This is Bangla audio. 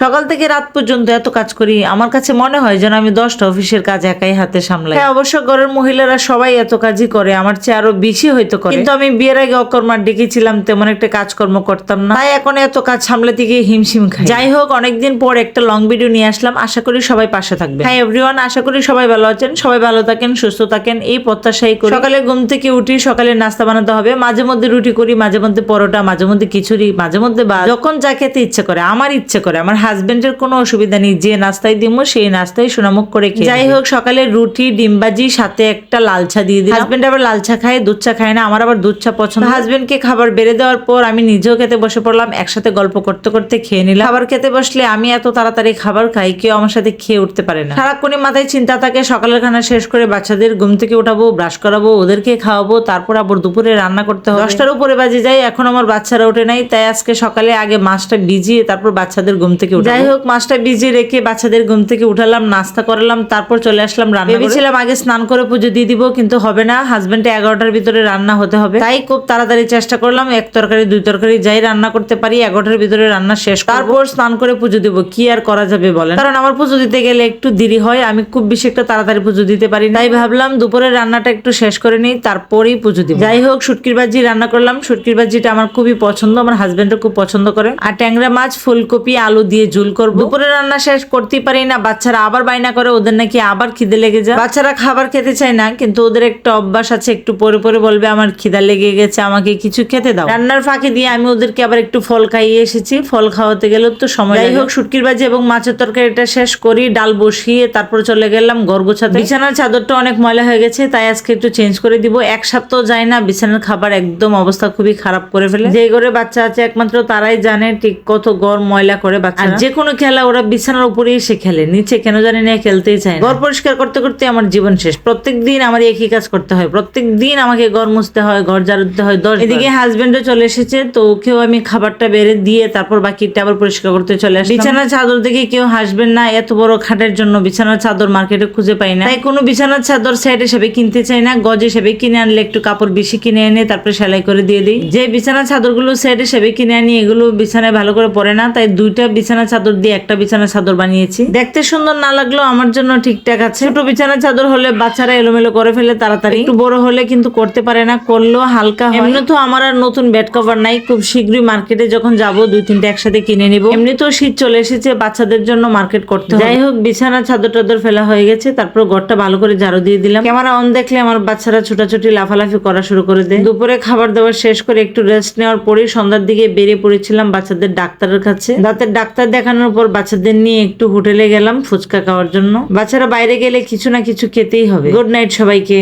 সকাল থেকে রাত পর্যন্ত এত কাজ করি আমার কাছে মনে হয় যেন আমি দশটা অফিসের কাজ একাই হাতে সামলাই। হ্যাঁ অবশ্য ঘরের মহিলারা সবাই এত কাজই করে আমার চেয়ে আরও বেশি হয়তো করে। কিন্তু আমি বিয়ের আগে অকর্মার ডেকেছিলাম তেমন একটা কাজকর্ম করতাম না। তাই এখন এত কাজ সামলাতে গিয়ে হিমশিম খাই। যাই হোক অনেকদিন পর একটা লং ভিডিও নিয়ে আসলাম আশা করি সবাই পাশে থাকবে হ্যাঁ এভরিওয়ান আশা করি সবাই ভালো আছেন সবাই ভালো থাকেন সুস্থ থাকেন এই প্রত্যাশাই করি। সকালে ঘুম থেকে উঠি সকালে নাস্তা বানাতে হবে মাঝে মধ্যে রুটি করি মাঝে মধ্যে পরোটা মাঝে মধ্যে খিচুড়ি মাঝে মধ্যে বা যখন যা খেতে ইচ্ছে করে আমার ইচ্ছে করে আমার হাজবেন্ডের কোনো অসুবিধা নেই যে নাস্তায় দিমো সেই নাস্তায় সোনামুখ করে খেয়ে যাই হোক সকালে রুটি ডিমবাজি সাথে একটা লাল চা দিয়ে দিই হাজবেন্ড আবার লাল চা খায় দুধ চা খায় না আমার আবার দুধ চা পছন্দ। হাজবেন্ডকে খাবার বেড়ে দেওয়ার পর আমি নিজেও খেতে বসে পড়লাম একসাথে গল্প করতে করতে খেয়ে নিলাম। খাবার খেতে বসলে আমি এত তাড়াতাড়ি খাবার খাই কেউ আমার সাথে খেয়ে উঠতে পারে না। সারাক্ষণই মাথায় চিন্তা থাকে সকালের খানা শেষ করে বাচ্চাদের ঘুম থেকে উঠাবো ব্রাশ করাবো ওদেরকে খাওয়াবো তারপর আবার দুপুরে রান্না করতে হবে। দশটার উপরে বাজে যাই এখন আমার বাচ্চারা ওঠে নাই তাই আজকে সকালে আগে মাছটা ভিজিয়ে তারপর বাচ্চাদের ঘুম থেকে যাই হোক মাছটা ভিজিয়ে রেখে বাচ্চাদের ঘুম থেকে উঠালাম নাস্তা করালাম তারপর চলে আসলাম রান্না ভেবেছিলাম আগে স্নান করে পুজো দিয়ে দিব কিন্তু হবে না। হাজবেন্ডে এগারোটার ভিতরে রান্না হতে হবে। তাই খুব তাড়াতাড়ি চেষ্টা করলাম এক তরকারি দুই তরকারি যাই রান্না করতে পারি এগারোটার ভিতরে রান্না শেষ। তারপর স্নান করে পুজো দিব কি আর করা যাবে বলেন? কারণ আমার পুজো দিতে গেলে একটু দেরি হয় আমি খুব বেশি একটা তাড়াতাড়ি পুজো দিতে পারি। তাই ভাবলাম দুপুরের রান্নাটা একটু শেষ করে নিই তারপরেই পুজো দিব। যাই হোক শুটকির ভাজি রান্না করলাম। শুটকির ভাজিটা আমার খুবই পছন্দ আমার হাজবেন্ডও খুব পছন্দ করে। আর ট্যাংরা মাছ ফুলকপি আলু দিয়ে ঝুল করব? দুপুরের রান্না শেষ করতেই পারি না বাচ্চারা আবার বায়না করে ওদের নাকি আবার খিদে লেগে যায়। বাচ্চারা খাবার খেতে চায় না কিন্তু ওদের একটা অভ্যাস আছে একটু পরে পরে বলবে আমার খিদা লেগে গেছে আমাকে কিছু খেতে দাও। রান্নার ফাঁকে দিয়ে আমি ওদেরকে আবার একটু ফল খাইয়ে এসেছি। ফল খাওয়াতে গেলেও তো সময় যাই হোক শুটকির ভাজি এবং মাছের তরকারিটা শেষ করি ডাল বসিয়ে তারপর চলে গেলাম গর্গছাতে। বিছানার চাদরটা অনেক ময়লা হয়ে গেছে তাই আজকে একটু চেঞ্জ করে দিব। এক সপ্তাহ যায় না বিছানার খাবার একদম অবস্থা খুবই খারাপ করে ফেলে। যে ঘরে বাচ্চা আছে একমাত্র তারাই জানে ঠিক কত গড় ময়লা করে বাচ্চা যে কোনো খেলা ওরা বিছানার উপরে এসে খেলে নিচে কেন জানি না খেলতেই চায় ঘর পরিষ্কার করতে করতে আমার জীবন শেষ। প্রত্যেক দিন আমার একই কাজ করতে হয়। প্রত্যেক দিন আমাকে ঘর মুছতে হয় ঘর ঝাড়ু দিতে হয় দশ এদিকে হাজবেন্ডও চলে এসেছে তো ওকেও আমি খাবারটা বেড়ে দিয়ে তারপর বাকিটা আবার পরিষ্কার করতে চলে আসি বিছানার চাদর দেখে কেউ হাসবেন না এত বড় খাটের জন্য বিছানার চাদর মার্কেটে খুঁজে পাই না। তাই কোনো বিছানার চাদর সেট হিসেবে কিনতে চাই না গজ হিসেবে কিনে আনলে একটু কাপড় বেশি কিনে এনে তারপরে সেলাই করে দিয়ে দিই। যে বিছানার চাদরগুলো সেট হিসেবে কিনে আনি এগুলো বিছানায় ভালো করে পরে না তাই দুইটা বিছানার চাদর দিয়ে একটা বিছানা চাদর বানিয়েছি। দেখতে সুন্দর না লাগলেও আমার জন্য ঠিকঠাক আছে। ছোট বিছানা চাদর হলে বাচ্চারা এলোমেলো করে ফেলে তাড়াতাড়ি। একটু বড় হলে কিন্তু করতে পারে না, করলেও হালকা এমনি তো আমার আর নতুন বেড কভার নাই, খুব শীঘ্রই মার্কেটে যখন যাব দুই তিনটা একসাথে কিনে নিব। এমনিতেও শীত চলে এসেছে, বাচ্চাদের জন্য মার্কেট করতে যাই হোক, বিছানা চাদর টাদর ফেলা হয়ে গেছে, তারপর ঘরটা ভালো করে ঝাড়ু দিয়ে দিলাম। ক্যামেরা অন দেখলে আমার বাচ্চারা ছোটাছুটি, লাফালাফি করা শুরু করে দেয়। দুপুরে খাবার দাবার শেষ করে একটু রেস্ট নেওয়ার পরেই সন্ধ্যার দিকে বেরিয়ে পড়েছিলাম বাচ্চাদের ডাক্তারের কাছে। দাঁতের ডাক্তার দেখানোর পর বাচ্চাদের নিয়ে একটু হোটেলে গেলাম ফুচকা খাওয়ার জন্য। বাচ্চারা বাইরে গেলে কিছু না কিছু খেতেই হবে। গুড নাইট সবাইকে।